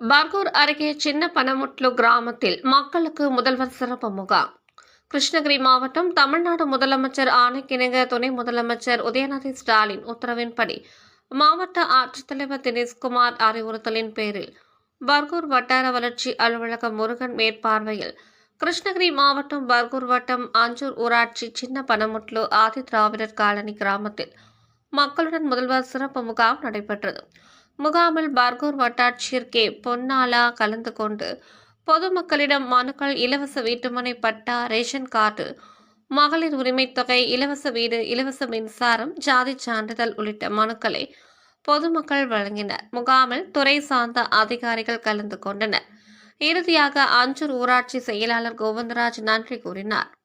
பர்கூர் அருகே சின்ன பனமுட்லு கிராமத்தில் மக்களுக்கு முதல்வர் சிறப்பு முகாம். கிருஷ்ணகிரி மாவட்டம் தமிழ்நாடு முதலமைச்சர் ஆணைக்கிணங்க துணை முதலமைச்சர் உதயநிதி ஸ்டாலின் உத்தரவின்படி மாவட்ட ஆட்சித்தலைவர் தினேஷ்குமார் அறிவுறுத்தலின் பேரில் பர்கூர் வட்டார வளர்ச்சி அலுவலக முருகன் மேற்பார்வையில் கிருஷ்ணகிரி மாவட்டம் பர்கூர் வட்டம் அஞ்சூர் ஊராட்சி சின்ன பனமுட்லு ஆதி திராவிடர் காலனி கிராமத்தில் மக்களுடன் முதல்வர் சிறப்பு முகாம் நடைபெற்றது. முகாமில் பர்கூர் வட்டாட்சியர் கே பொன்னாலா கலந்து கொண்டு பொதுமக்களிடம் மனுக்கள் இலவச வீட்டுமனை பட்டா ரேஷன் கார்டு மகளிர் உரிமைத் தொகை இலவச வீடு இலவச மின்சாரம் ஜாதி சான்றிதழ் உள்ளிட்ட மனுக்களை பொதுமக்கள் வழங்கினர். முகாமில் துறை சார்ந்த அதிகாரிகள் கலந்து கொண்டனர். இறுதியாக அஞ்சூர் ஊராட்சி செயலாளர் கோவிந்தராஜ் நன்றி கூறினார்.